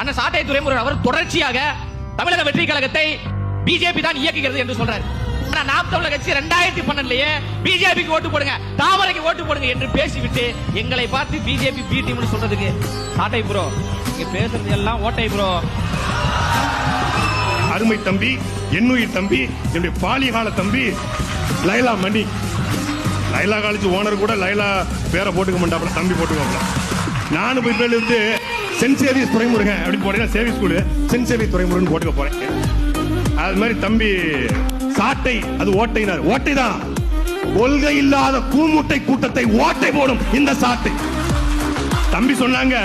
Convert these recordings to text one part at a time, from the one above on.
அண்ணன் சாட்டை துறைமுருகன் அவர் தொடர்ச்சியாக தமிழக வெற்றி கழகத்தை பிஜேபி தான் இயக்குகிறது என்று சொல்றாரு. ஆனா நாம் தமிழக கட்சி ரெண்டாயிரத்தி பன்னெண்டுலயே பிஜேபிக்கு ஓட்டு போடுங்க தாமரைக்கு ஓட்டு போடுங்க என்று பேசிவிட்டு எங்களை பார்த்து பிஜேபி பி டீம்னு சொல்றதுக்கு சாட்டை ப்ரோ இங்க பேசுறது எல்லாம் ஓட்டை ப்ரோ அருமை தம்பி என்னுயிர் தம்பி என்னுடைய பாலிகால தம்பி லைலா மணி. லைலா காலேஜ் ஓனர் கூட லைலா பேரை போட்டுக்க மாட்டாப்ல தம்பி போட்டுக்கோங்களேன் நானும் போய் இருந்து சென்ட் சேவிஸ் துறைமுருகன் அப்படின்னு போட்டீங்கன்னா சேவியஸ் ஸ்கூலு சென்ட் சேவியஸ் துறைமுருகன் போட்டுக்க போறேன். அது மாதிரி தம்பி சாட்டை அது ஓட்டைனார் ஓட்டை தான். கொள்கை இல்லாத கூமுட்டை கூட்டத்தை ஓட்டை போடும் இந்த சாட்டை. தம்பி சொன்னாங்க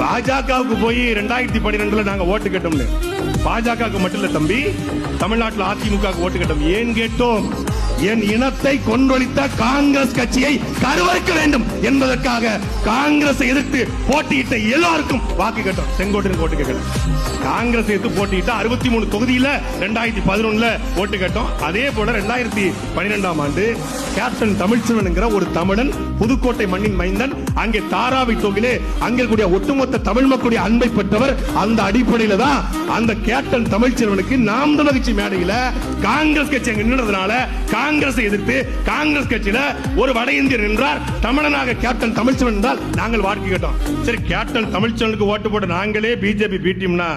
பாஜகவுக்கு போய் ரெண்டாயிரத்தி பன்னிரெண்டுல நாங்க ஓட்டு கேட்டோம்னு. பாஜகவுக்கு மட்டும் இல்ல தம்பி தமிழ்நாட்டில் அதிமுக ஓட்டு கேட்டோம். ஏன் கேட்டோம்? என் இனத்தை கொன்றொழித்த காங்கிரஸ் கட்சியை கருவறுக்க வேண்டும் என்பதற்காக காங்கிரஸ் எதிர்த்து போட்டியிட்ட எல்லாருக்கும் வாக்கு கேட்டோம். செங்கோட்டையன் ஓட்டு கேட்கணும் காங்கிரஸ் எதிர்த்து போட்டியிட்ட அறுபத்தி மூணு தொகுதியில ரெண்டாயிரத்தி பதினொன்னுல ஓட்டு கேட்டோம். அதே போல ரெண்டாயிரத்தி பன்னிரெண்டாம் ஆண்டு கேப்டன் தமிழ்ச்செல்வன் என்கிற ஒரு தமிழன் புதுக்கோட்டை மண்ணின் மைந்தன் அங்கே தாராவி தொகுதியிலே அங்கே கூடிய ஒட்டுமொத்த தமிழ் மக்களுடைய அன்பை பெற்றவர் அந்த அடிப்படையில தான் அந்த கேப்டன் தமிழ்ச்செல்வனுக்கு நாம் தமிழ் கட்சி மேடையில காங்கிரஸ் கட்சி அங்க நின்றதுனால காங்கிரஸை எதிர்த்து காங்கிரஸ் கட்சியில ஒரு வட இந்தியர் நின்றார். தமிழனாக கேப்டன் தமிழ்ச்செல்வன் என்றால் நாங்கள் வாழ்க்கை கேட்டோம். சரி கேப்டன் தமிழ்ச்செல்வனுக்கு ஓட்டு போட்ட நாங்களே பிஜேபி பீட்டியம்னா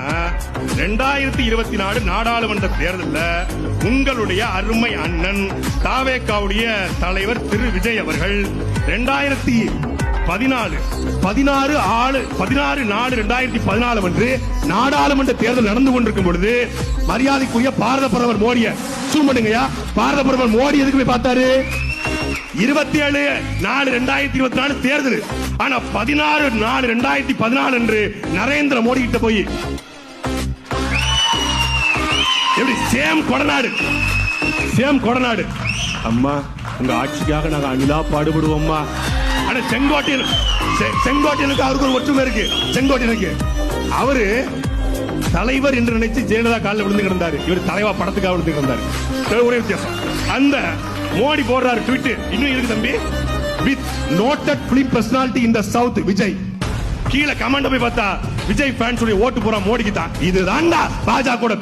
ரெண்டாயிரத்தி இருபத்தி நாலு நாடாளுமன்ற தேர்தலில் உங்களுடைய அருமை அண்ணன் தாவேக்காவுடைய தலைவர் திரு விஜய் அவர்கள் ரெண்டாயிரத்தி பதினாலு பதினாறு ஆறு பதினாறு நாலு ரெண்டாயிரத்தி பதினாலு அன்று நாடாளுமன்ற தேர்தல் நடந்து கொண்டிருக்கும் பொழுது மரியாதைக்குரிய பாரத பிரதமர் மோடிய சூமடுங்கய்யா பாரத பிரதமர் மோடி எதுக்கு போய் பார்த்தாரு? இருபத்தி ஏழு நாலு ரெண்டாயிரத்தி இருபத்தி நாலு தேர்தல். ஆனா பதினாறு நாலு ரெண்டாயிரத்தி பதினாலு அன்று நரேந்திர மோடி கிட்ட போய் எப்படி சேம் கொடநாடு சேம் கொடநாடு. அம்மா உங்க ஆட்சிக்காக நாங்க அணிலா பாடுபடுவோம்மா. ஆனா செங்கோட்டையன் செங்கோட்டையனுக்கு அவருக்கு ஒரு ஒற்றுமை இருக்கு. செங்கோட்டையனுக்கு அவரு தலைவர் என்று நினைச்சு ஜெயலலிதா காலில் விழுந்து கிடந்தாரு. இவர் தலைவா படத்துக்காக விழுந்து கிடந்தாரு. ஒரே வித்தியாசம். அந்த மோடி போடுறாரு ட்விட்டு இன்னும் இருக்கு தம்பி. With noted film personality in the south Vijay. கீழே கமெண்ட் போய் பார்த்தா விஜய் ஃபேன்ஸ் ஓட்டு போறா மோடிக்கு தான் இதுதான்டா பாஜக கூட